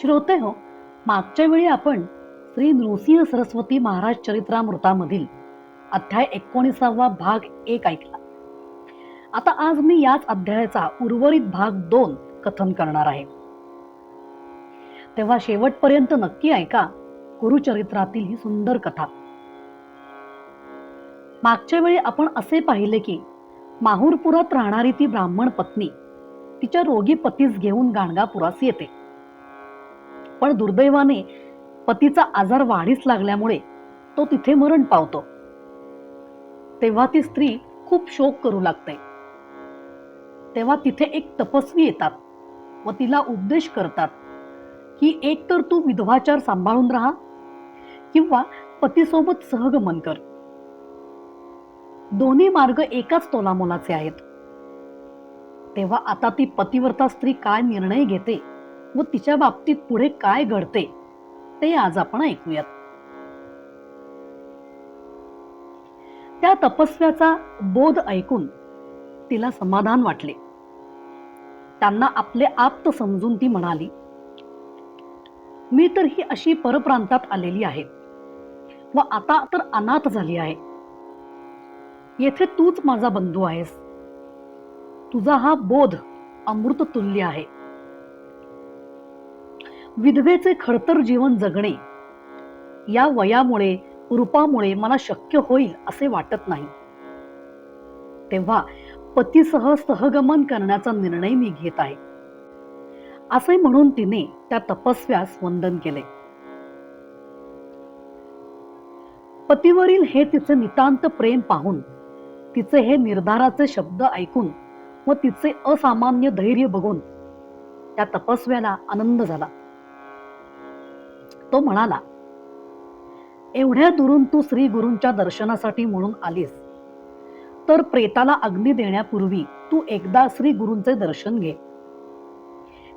श्रोते हो मागच्या वेळी आपण श्री नृसिंह सरस्वती महाराज चरित्रामृतामधील अध्याय एकोणीसावा भाग एक ऐकला. आता आज मी याच अध्यायाचा उर्वरित भाग दोन कथन करणार आहे. तेव्हा शेवटपर्यंत नक्की ऐका गुरुचरित्रातील ही सुंदर कथा. मागच्या वेळी आपण असे पाहिले की माहूरपुरात राहणारी ती ब्राह्मण पत्नी तिच्या रोगी पतीस घेऊन गाणगापुरास येते. पण दुर्दैवाने पतीचा आजार वाढीस लागल्यामुळे तो तिथे मरण पावतो. तेव्हा ती स्त्री खूप शोक करू लागते. तेव्हा तिथे एक तपस्वी येतात व तिला उपदेश करतात की एक तर तू विधवाचार सांभाळून राहा किंवा पतीसोबत सहगमन कर. दोन्ही मार्ग एकाच तोलामोलाचे आहेत. तेव्हा आता ती पतिव्रता स्त्री काय निर्णय घेते व तिच्या बाबतीत पुढे काय घडते ते आज आपण ऐकूयात. त्या तपस्व्याचा बोध ऐकून तिला समाधान वाटले. त्यांना आपले आप्त समजून ती म्हणाली मी तर ही अशी परप्रांतात आलेली आहे व आता तर अनाथ झाली आहे. येथे तूच माझा बंधू आहेस. तुझा हा बोध अमृत तुल्य आहे. विधवेचे खडतर जीवन जगणे. या वयामुळे रूपामुळे मला शक्य होईल असे वाटत नाही. तेव्हा पतीसह सहगमन करण्याचा निर्णय मी घेत आहे. असे म्हणून तिने त्या तपस्व्यास वंदन केले. पतीवरील हे तिचे नितांत प्रेम पाहून तिचे हे निर्धाराचे शब्द ऐकून व तिचे असामान्य धैर्य बघून त्या तपस्व्याला आनंद झाला. तो म्हणाला एवढ्या दुरून तू श्री गुरूंच्या दर्शनासाठी म्हणून आलीस. तर प्रेताला अग्नी देण्यापूर्वी तू एकदा श्री गुरूंचे दर्शन घे.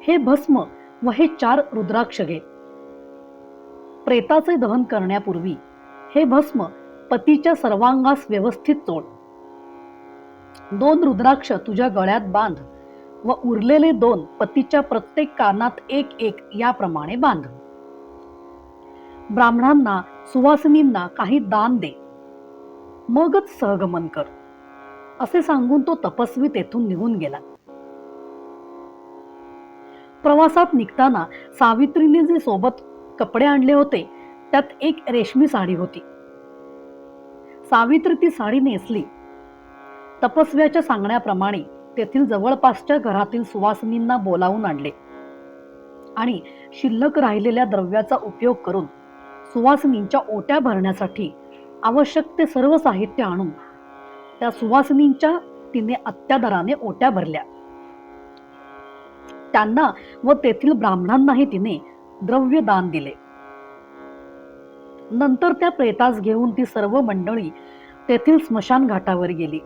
हे भस्म व हे चार रुद्राक्ष घे. प्रेताचे दहन करण्यापूर्वी हे भस्म पतीच्या सर्वांगास व्यवस्थित चोड दोन रुद्राक्ष तुझ्या गळ्यात बांध व उरलेले दोन पतीच्या प्रत्येक कानात एक एक याप्रमाणे बांध. ब्राह्मणांना सुवासिनींना काही दान दे. मगच सहगमन कर. असे सांगून तो तपस्वी तेथून निघून गेला. प्रवासात निघताना सावित्रीने जे सोबत कपडे आणले होते त्यात एक रेशमी साडी होती. सावित्री ती साडी नेसली. तपस्व्याच्या सांगण्याप्रमाणे तेथील जवळपासच्या घरातील सुवासिनींना बोलावून आणले आणि शिल्लक राहिलेल्या द्रव्याचा उपयोग करून सुवासिनींच्या ओट्या भरण्यासाठी आवश्यक ते सर्व साहित्य आणून त्या सुवासिनींच्या तिने अत्यादराने ओट्या भरल्या. त्यांना व तेथील ब्राह्मणांनाही तिने द्रव्य दान दिले. नंतर त्या प्रेतास घेऊन ती सर्व मंडळी तेथील स्मशान घाटावर गेली.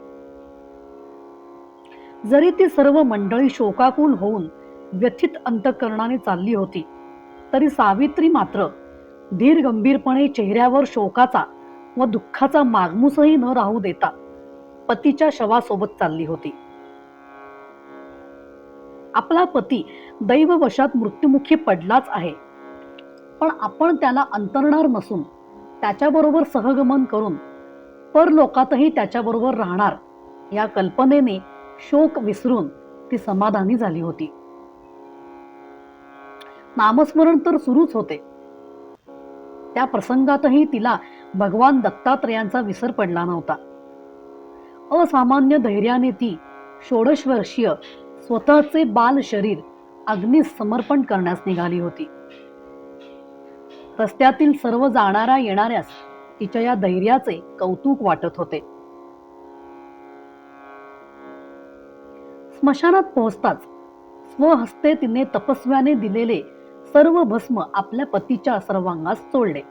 जरी ती सर्व मंडळी शोकाकुल होऊन व्यथित अंतकरणाने चालली होती तरी सावित्री मात्र धीर गंभीरपणे चेहऱ्यावर शोकाचा व दुःखाचा मागमूसही न राहू देता पतीच्या शवासोबत चालली होती. आपला पती दैववशात मृत्युमुखी पडलाच आहे. पण आपण त्याला अंतरणार नसून त्याच्याबरोबर सहगमन करून परलोकातही त्याच्याबरोबर राहणार या कल्पनेने शोक विसरून ती समाधानी झाली होती. नामस्मरण तर सुरूच होते. त्या प्रसंगातही तिला भगवान दत्तात्रयांचा विसर पडला नव्हता. असामान्य धैर्याने ती षोडश वर्षीय स्वतःचे बाल शरीर अग्नीस समर्पण करण्यास निघाली होती. रस्त्यातील सर्व जाणाऱ्या येणाऱ्यास तिच्या या धैर्याचे कौतुक वाटत होते. स्मशानात पोहोचताच स्वहस्ते तिने तपस्व्याने दिलेले सर्व भस्म आपल्या पतीच्या सर्वांगास चोळले.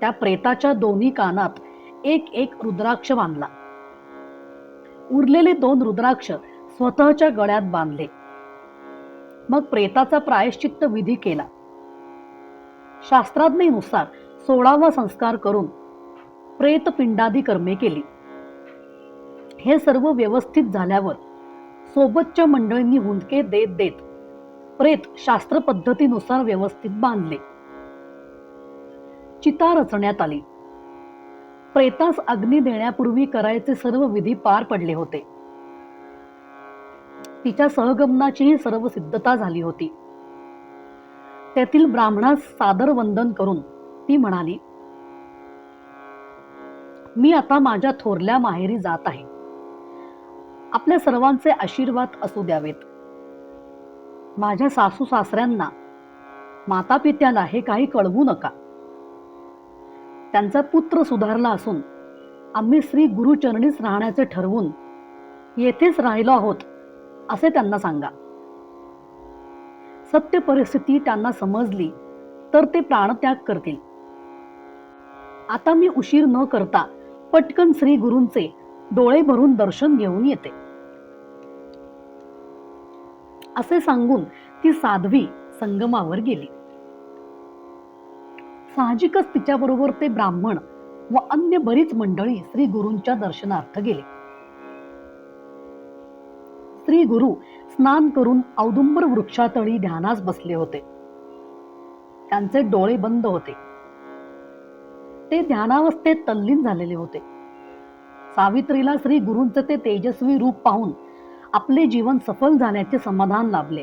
त्या प्रेताच्या दोन्ही कानात एक एक रुद्राक्ष बांधला. उरलेले दोन रुद्राक्ष स्वतःच्या गळ्यात बांधले. मग प्रेताचा प्रायश्चित्त विधी केला. शास्त्राज्ञेनुसार सोळावा संस्कार करून प्रेतपिंडादी कर्मे केली. हे सर्व व्यवस्थित झाल्यावर सोबतच्या मंडळींनी हुंदके देत देत प्रेत शास्त्र पद्धतीनुसार व्यवस्थित बांधले. चिता रचण्यात आली. प्रेतास अग्नी देण्यापूर्वी करायचे सर्व विधी पार पडले होते. तिच्या सहगमनाचीही सर्व सिद्धता झाली होती. तेथील ब्राह्मणास सादर वंदन करून ती म्हणाली मी आता माझ्या थोरल्या माहेरी जात आहे. आपल्या सर्वांचे आशीर्वाद असू द्यावेत. माझ्या सासू सासऱ्यांना माता पित्याला हे काही कळवू नका. त्यांचा पुत्र सुधारला असून आम्ही श्री गुरुचरणीच राहण्याचे ठरवून येथेच राहिलो आहोत असे त्यांना सांगा. सत्य परिस्थिती त्यांना समजली तर ते प्राणत्याग करतील. आता मी उशीर न करता पटकन श्री गुरूंचे डोळे भरून दर्शन घेऊन येते. असे सांगून ती साध्वी संगमावर गेली. साहजिकच तिच्याबरोबर ते ब्राह्मण व अन्य बरीच मंडळी श्री गुरूंच्या दर्शनार्थ गेले. श्री गुरु स्नान करून औदुंबर वृक्षातळी ध्यानास बसले होते. त्यांचे डोळे बंद होते. ते ध्यानावस्थेत तल्लीन झालेले होते. सावित्रीला श्री गुरूंचे ते तेजस्वी रूप पाहून आपले जीवन सफल झाल्याचे समाधान लाभले.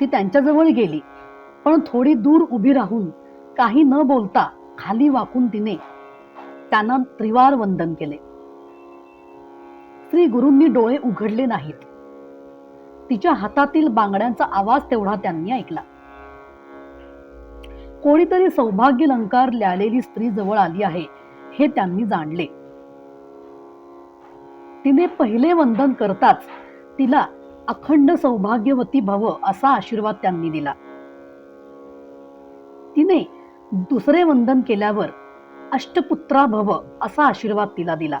ती त्यांच्याजवळ गेली. पण थोडी दूर उभी राहून काही न बोलता खाली वाकून तिने त्यांना त्रिवार वंदन केले. श्री गुरूंनी डोळे उघडले नाहीत. तिच्या हातातील बांगड्यांचा आवाज तेवढा त्यांनी ऐकला. कोणीतरी सौभाग्य अलंकार ल्यालेली स्त्री जवळ आली आहे हे त्यांनी जाणले. तिने पहिले वंदन करताच तिला अखंड सौभाग्यवती भव असा आशीर्वाद त्यांनी दिला. तिने दुसरे वंदन केल्यावर अष्टपुत्रा भव असा आशीर्वाद तिला दिला.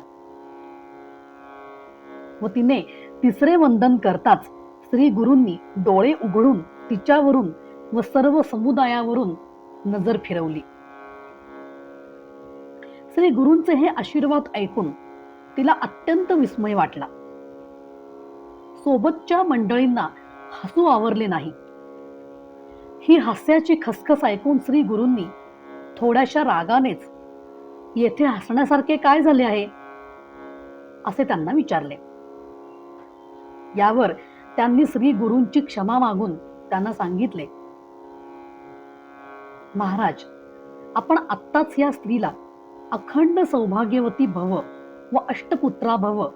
व तिने तिसरे वंदन करताच श्री गुरूंनी डोळे उघडून तिच्यावरून व सर्व समुदायावरून नजर फिरवली. श्री गुरूंचे हे आशीर्वाद ऐकून तिला अत्यंत विस्मय वाटला. सोबतच्या मंडळींना हसू आवरले नाही. ही हास्याची खसखस ऐकून श्री गुरूंनी थोड्याशा रागानेच येथे हसण्यासारखे काय झाले आहे? असे त्यांना विचारले. यावर त्यांनी श्री गुरूंची क्षमा मागून त्यांना सांगितले महाराज आपण आत्ताच या स्त्रीला अखंड सौभाग्यवती भव व अष्टपुत्रा भव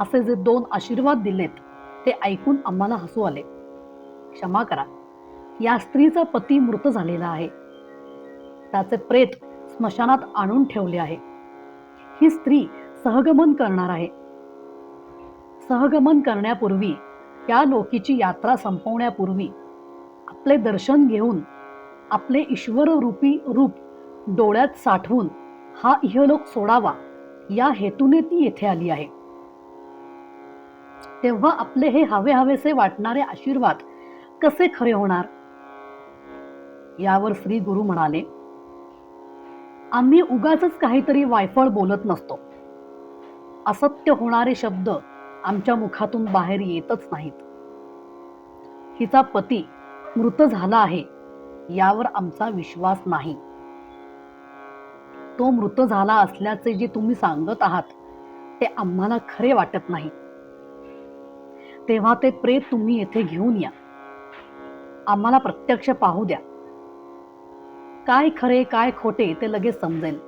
असे जे दोन आशीर्वाद दिलेत ते ऐकून आम्हाला हसू आले. क्षमा करा. या स्त्रीचा पती मृत झालेला आहे. त्याचे प्रेत स्मशानात आणून ठेवले आहे. ही स्त्री सहगमन करणार आहे. सहगमन करण्यापूर्वी या लोकीची यात्रा संपवण्यापूर्वी आपले दर्शन घेऊन आपले ईश्वर रूपी रूप डोळ्यात साठवून हा इहलोक सोडावा या हेतूने ती येथे आली आहे. तेव्हा आपले हे हवे हवेसे वाटणारे आशीर्वाद कसे खरे होणार? यावर श्री गुरु म्हणाले आम्ही उगाच काहीतरी वायफळ बोलत नसतो. असत्य होणारे शब्द आमच्या मुखातून बाहेर येतच नाहीत. हिचा पती मृत झाला आहे यावर आमचा विश्वास नाही. तो मृत झाला असल्याचे जे तुम्ही सांगत आहात ते आम्हाला खरे वाटत नाही. तेव्हा ते प्रेत तुम्ही येथे घेऊन या. आम्हाला प्रत्यक्ष पाहू द्या. काय खरे काय खोटे ते लगेच समजेल.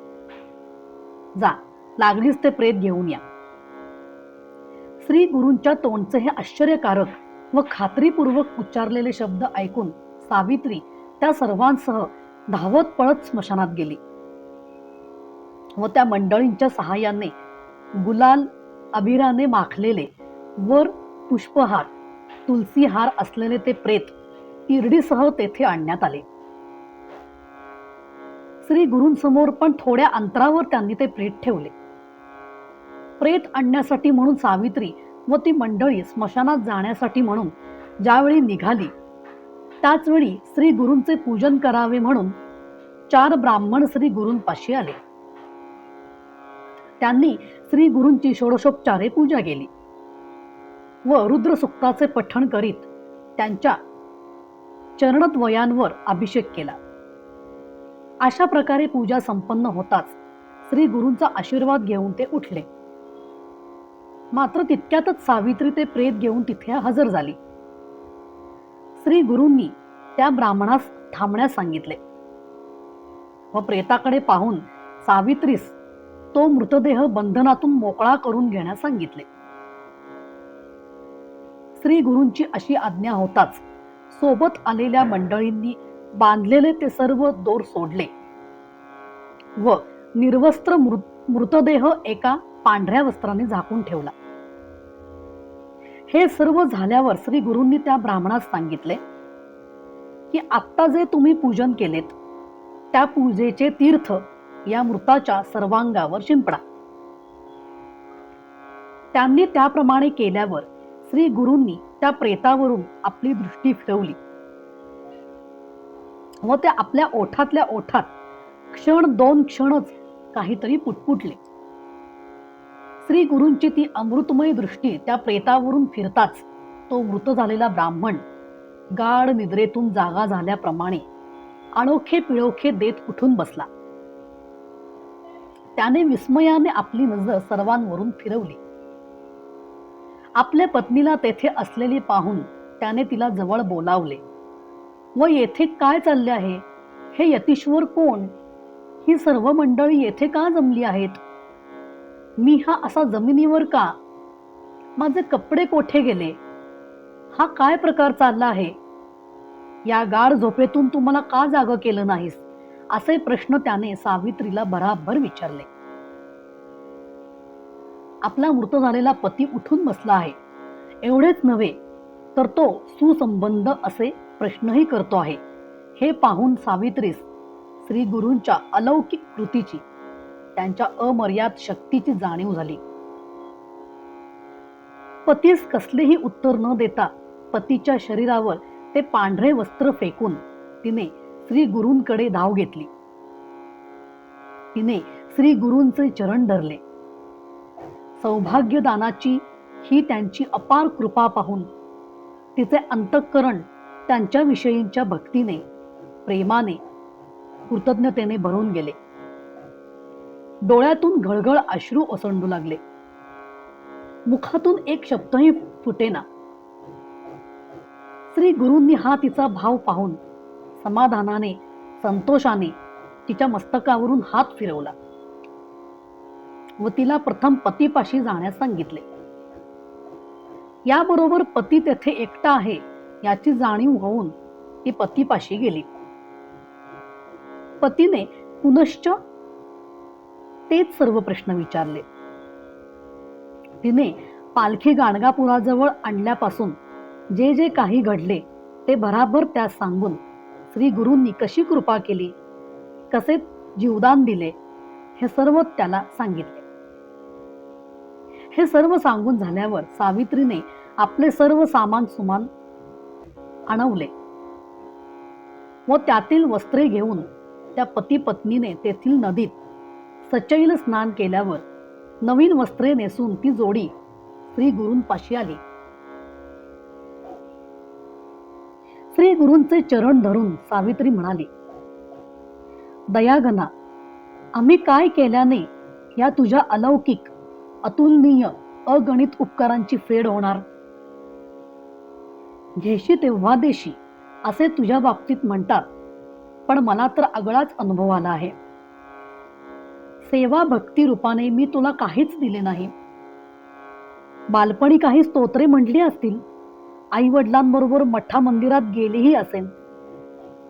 जा लागलीच ते प्रेत घेऊन या. श्री गुरूंच्या तोंडचे हे आश्चर्यकारक व खात्रीपूर्वक उच्चारलेले शब्द ऐकून सावित्री त्या सर्वांसह धावत पळत स्मशानात गेली. व त्या मंडळींच्या सहाय्याने गुलाल अबिराने माखलेले वर पुष्पहार तुलसी हार असलेले ते प्रेत इरडीसह तेथे आणण्यात आले. श्री गुरूंसमोर पण थोड्या अंतरावर त्यांनी ते प्रेत ठेवले. प्रेत आणण्यासाठी म्हणून सावित्री व ती मंडळी स्मशानात जाण्यासाठी म्हणून ज्यावेळी निघाली त्याचवेळी श्री गुरूंचे पूजन करावे म्हणून चार ब्राह्मण श्री गुरूंपाशी आले. त्यांनी श्री गुरूंची षोडशोपचारे पूजा केली व रुद्रसुक्ताचे पठण करीत त्यांच्या चरणद्वयांवर अभिषेक केला. अशा प्रकारे पूजा संपन्न होताच. श्री गुरूंचा आशीर्वाद घेऊन ते उठले. मात्र तितक्यातच सावित्री ते प्रेत घेऊन तिथे हजर झाली. श्री गुरूंनी त्या ब्राह्मणास थांबण्यास सांगितले. व प्रेताकडे पाहून सावित्रीस तो मृतदेह बंधनातून मोकळा करून घेण्यास सांगितले. श्री गुरूंची अशी आज्ञा होताच सोबत आलेल्या मंडळींनी बांधलेले ते सर्व दोर सोडले. व निर्वस्त्र मृतदेह एका पांढऱ्या वस्त्राने झाकून ठेवला. हे सर्व झाल्यावर श्री गुरूंनी त्या ब्राह्मणास सांगितले की आत्ता जे तुम्ही पूजन केलेत त्या पूजेचे तीर्थ या मृताच्या सर्वांगावर शिंपडा. त्यांनी त्याप्रमाणे केल्यावर श्री गुरूंनी त्या प्रेतावरून आपली दृष्टी फिरवली. व त्या आपल्या ओठातल्या ओठात क्षण दोन क्षणच काहीतरी पुटपुटले. श्री गुरूंची ती अमृतमय दृष्टी त्या प्रेतावरून फिरताच तो मृत झालेला ब्राह्मण गाढ निद्रेतून जागा झाल्याप्रमाणे अनोखे पिळोखे देत उठून बसला. त्याने विस्मयाने आपली नजर सर्वांवरून फिरवली. आपल्या पत्नीला तेथे असलेली पाहून त्याने तिला जवळ बोलावले. व येथे काय चालले आहे? हे यतीश्वर कोण? ही सर्व मंडळी येथे का जमली आहेत? मी हा असा जमिनीवर का? माझे कपडे कोठे गेले? हा काय प्रकार चालला आहे? या गाढ झोपेतून तू मला का जाग केलं नाहीस? असे प्रश्न त्याने सावित्रीला बराबर विचारले. आपला मृत झालेला पती उठून बसला आहे. एवढेच नव्हे तर तो सुसंबंध असे प्रश्नही करतो आहे. हे पाहून सावित्रीस श्री गुरूंच्या अलौकिक कृतीची त्यांच्या अमर्याद शक्तीची जाणीव झाली. पतीस कसलेही उत्तर न देता पतीच्या शरीरावर ते पांढरे वस्त्र फेकून तिने श्री गुरूंकडे धाव घेतली. तिने श्री गुरूंचे चरण धरले. सौभाग्यदानाची ही त्यांची अपार कृपा पाहून तिचे अंतःकरण त्यांच्याविषयींच्या भक्तीने प्रेमाने कृतज्ञतेने भरून गेले. डोळ्यातून घळघळ अश्रू ओसंडू लागले. मुखातून एक शब्दही फुटेना. श्री गुरूंनी हा तिचा भाव पाहून समाधानाने संतोषाने तिच्या मस्तकावरून हात फिरवला व तिला प्रथम पतीपाशी जाण्यास सांगितले. याबरोबर पती तेथे एकटा आहे. याची जाणीव होऊन ती पतीपाशी गेली. पतीने पुनश्च तेच सर्व प्रश्न विचारले. तिने पालखी गाणगापुराजवळ आणल्यापासून जे जे काही घडले ते भराभर त्यास सांगून श्री गुरूंनी कशी कृपा केली कसे जीवदान दिले हे सर्व त्याला सांगितले. हे सर्व सांगून झाल्यावर सावित्रीने आपले सर्व सामान सुमान आणवले. व त्यातील वस्त्रे घेऊन त्या पती पत्नीने तेथील नदीत सचैल स्नान केल्यावर नवीन वस्त्रे नेसून ती जोडी श्री गुरूंपाशी आली. श्री गुरूंचे चरण धरून सावित्री म्हणाली दयागना आम्ही काय केल्याने या तुझ्या अलौकिक अतुलनीय अगणित उपकारांची फेड होणार? घेशी तेव्हा देशी असे तुझ्या बाबतीत म्हणतात. पण मला तर आगळाच अनुभव आला आहे. सेवा भक्ती रूपाने मी तुला काहीच दिले नाही. बालपणी काही स्तोत्रे म्हटली असतील आई वडिलांबरोबर मठा मंदिरात गेलीही असेल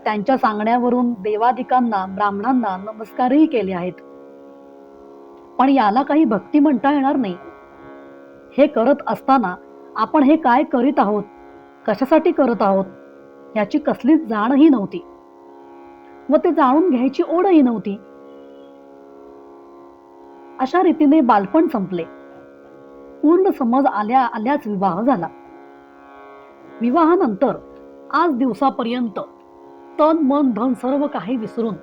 त्यांच्या सांगण्यावरून देवादिकांना ब्राह्मणांना नमस्कारही केले आहेत. पण याला काही भक्ती म्हणता येणार नाही. हे करत असताना आपण हे काय करीत आहोत? कशासाठी करत आहोत? याची कसलीच जाणही नव्हती. व ते जाणून घ्यायची ओढही नव्हती. अशा रीतीने बालपण संपले. पूर्ण समज आल्या आल्याच विवाह झाला. विवाहानंतर आज दिवसापर्यंत तन मन धन सर्व काही विसरून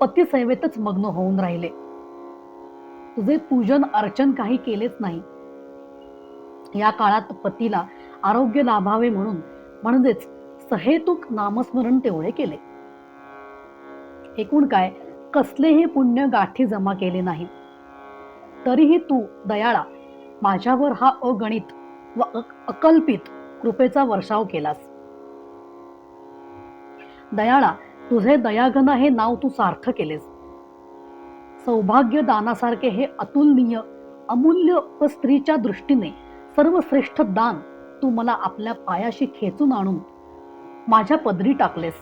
पतिसेवेतच मग्न होऊन राहिले. तुझे पूजन अर्चन काही केलेच नाही. या काळात पतीला आरोग्य लाभावे म्हणून म्हणजेच सहेतुक नामस्मरण तेवढे केले. एकूण काय? कसलेही पुण्य गाठी जमा केले नाही. तरीही तू दयाळा माझ्यावर हा अगणित व अकल्पित कृपेचा वर्षाव केलास. दयाळा तुझे दयाघन हे नाव तू सार्थ केलेस. सौभाग्य दानासारखे हे अतुलनीय अमूल्य व स्त्रीच्या दृष्टीने सर्वश्रेष्ठ दान तू मला आपल्या पायाशी खेचून आणून माझ्या पदरी टाकलेस.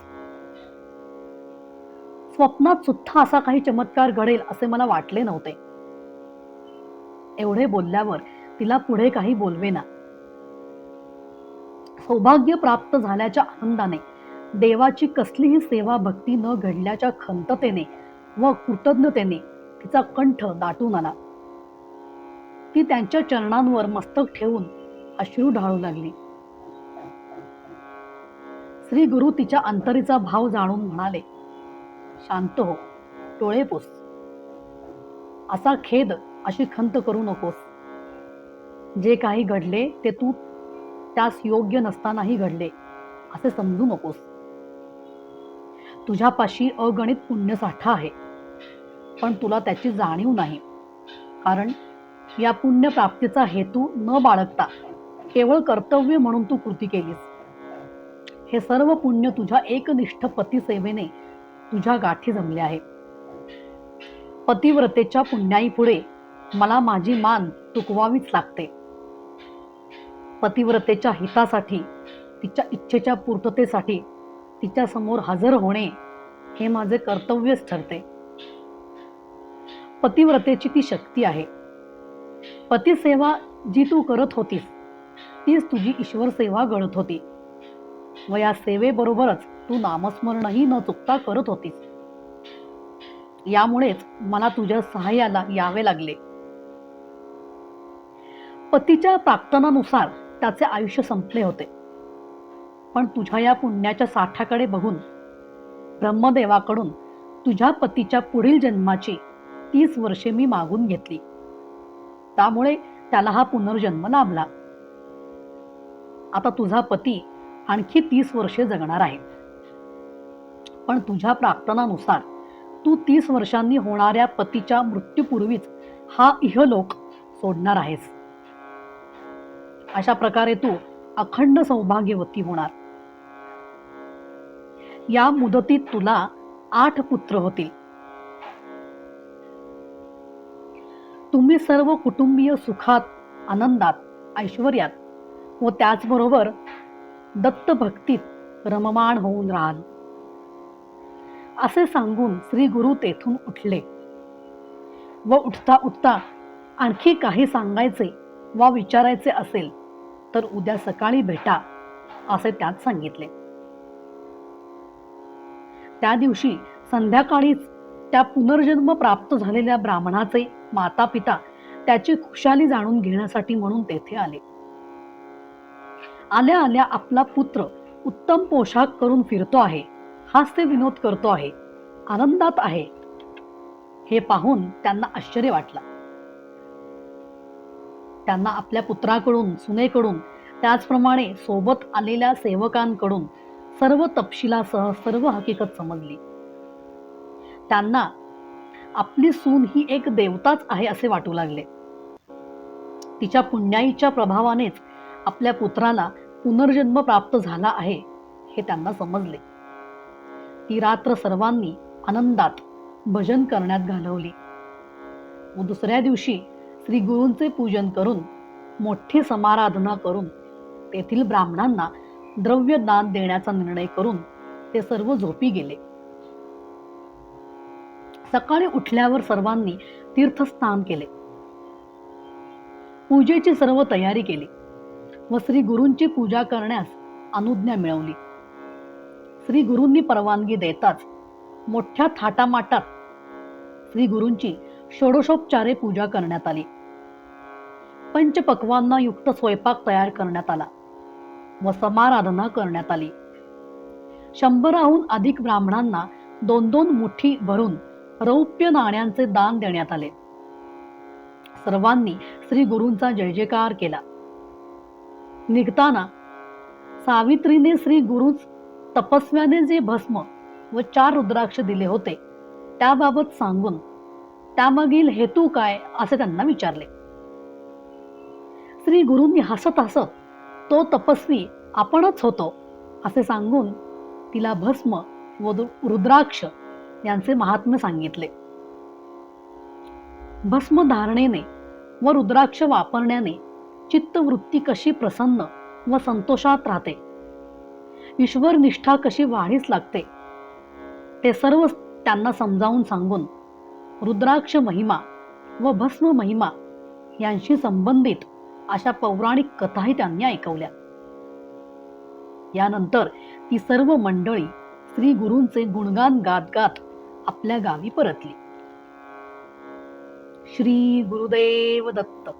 स्वप्नात सुद्धा असा काही चमत्कार घडेल असे मला वाटले नव्हते. एवढे बोलल्यावर तिला पुढे काही बोलवेना. सौभाग्य प्राप्त झाल्याच्या आनंदाने देवाची कसलीही सेवा भक्ती न घडल्याच्या खंततेने व कृतज्ञतेने तिचा कंठ दाटून आला. ती त्यांच्या चरणांवर मस्तक ठेवून अश्रू ढाळू लागली. श्री गुरु तिच्या अंतरीचा भाव जाणून म्हणाले शांत हो डोळे पोस. असा खेद अशी खंत करू नकोस. जे काही घडले ते तू त्यास योग्य नसतानाही घडले असे समजू नकोस. तुझ्यापाशी अगणित पुण्यसाठा आहे पण तुला त्याची जाणीव नाही कारण या पुण्य प्राप्तीचा हेतू न बाळगता केवळ कर्तव्य म्हणून तू कृती केलीस. हे सर्व पुण्य तुझ्या एकनिष्ठ पतिसेवेने तुझ्या गाठी जमले आहे. पतिव्रतेच्या पुण्याई पुढे मला माझी मान तुकवावीच लागते. पतिव्रतेच्या हितासाठी तिच्या इच्छेच्या पूर्ततेसाठी तिच्या समोर हजर होणे हे माझे कर्तव्यच ठरते. पतिव्रतेची ती शक्ती आहे. पतिसेवा जी तू करत होतीस तीच तुझी ईश्वर सेवा गळत होती. व या सेवेबरोबरच तू नामस्मरणही न चुकता करत होतीस. यामुळेच मला तुझ्या सहाय्याला यावे लागले. पतीच्या प्राप्तनानुसार त्याचे आयुष्य संपले होते. पण तुझ्या या पुण्याच्या साठ्याकडे बघून ब्रह्मदेवाकडून तुझ्या पतीच्या पुढील जन्माची तीस वर्षे मी मागून घेतली. त्यामुळे त्याला हा पुनर्जन्म लाभला. आता तुझा पती आणखी तीस वर्षे जगणार आहे. पण तुझ्या प्रार्थनानुसार तू तीस वर्षांनी होणाऱ्या पतीच्या मृत्यूपूर्वीच हा इहलोक सोडणार आहेस. अशा प्रकारे तू अखंड सौभाग्यवती होणार. या मुदतीत तुला आठ पुत्र होतील. तुम्ही सर्व कुटुंबीय सुखात आनंदात ऐश्वर्यात व त्याचबरोबर दत्त भक्तीत रममाण होऊन राहाल. असे सांगून श्री गुरु तेथून उठले. व उठता उठता आणखी काही सांगायचे वा विचारायचे असेल तर उद्या सकाळी भेटा असे त्यात सांगितले. त्या दिवशी संध्याकाळीच त्या पुनर्जन्म प्राप्त झालेल्या ब्राह्मणाचे माता पिता त्याची खुशाली जाणून घेण्यासाठी म्हणून तेथे आले. आल्या आल्या आपला पुत्र उत्तम पोशाख करून फिरतो आहे. हास्य विनोद करतो आहे. आनंदात आहे. हे पाहून त्यांना आश्चर्य वाटला. त्यांना आपल्या पुत्राकडून सुनेकडून त्याचप्रमाणे सोबत आलेल्या सेवकांकडून सर्व तपशिलासह सर्व हकीकत समजली. त्यांना आपली सून ही एक देवताच आहे असे वाटू लागले. तिच्या पुण्याईच्या प्रभावानेच आपल्या पुत्राला पुनर्जन्म प्राप्त झाला आहे हे त्यांना समजले. ती रात्र सर्वांनी आनंदात भजन करण्यात घालवली. व दुसऱ्या दिवशी श्री गुरूंचे पूजन करून मोठी समाराधना करून तेथील ब्राह्मणांना द्रव्य दान देण्याचा निर्णय करून ते सर्व झोपी गेले. सकाळी उठल्यावर सर्वांनी तीर्थस्नान केले. पूजेची सर्व तयारी केली. व श्री गुरूंची पूजा करण्यास अनुज्ञा मिळवली. श्री गुरूंनी परवानगी देताच मोठ्या थाटामाटात श्री गुरूंची षोडशोपचारे पूजा करण्यात आली. पंचपक्वांना युक्त स्वयंपाक तयार करण्यात आला व समाराधना करण्यात आली. शंभराहून अधिक ब्राह्मणांना दोन दोन मुठी भरून रौप्य नाण्यांचे दान देण्यात आले. सर्वांनी श्री गुरूंचा जय जयकार केला. निघताना सावित्रीने श्री गुरुच तपस्व्याने जे भस्म व चार रुद्राक्ष दिले होते त्याबाबत सांगून त्यामागील हेतू काय असे त्यांना विचारले. श्री गुरूंनी हसत हसत तो तपस्वी आपणच होतो असे सांगून तिला भस्म व रुद्राक्ष यांचे महात्म्य सांगितले. भस्म धारणेने व रुद्राक्ष वापरण्याने चित्तवृत्ती कशी प्रसन्न व संतोषात राहते. ईश्वर निष्ठा कशी वाढीस लागते. ते सर्व त्यांना समजावून सांगून रुद्राक्ष महिमा व भस्म महिमा यांशी संबंधित अशा पौराणिक कथाही त्यांनी ऐकवल्या. यानंतर ती सर्व मंडळी श्री गुरूंचे गुणगान गात गात आपल्या गावी परतली. श्री गुरुदेव दत्त.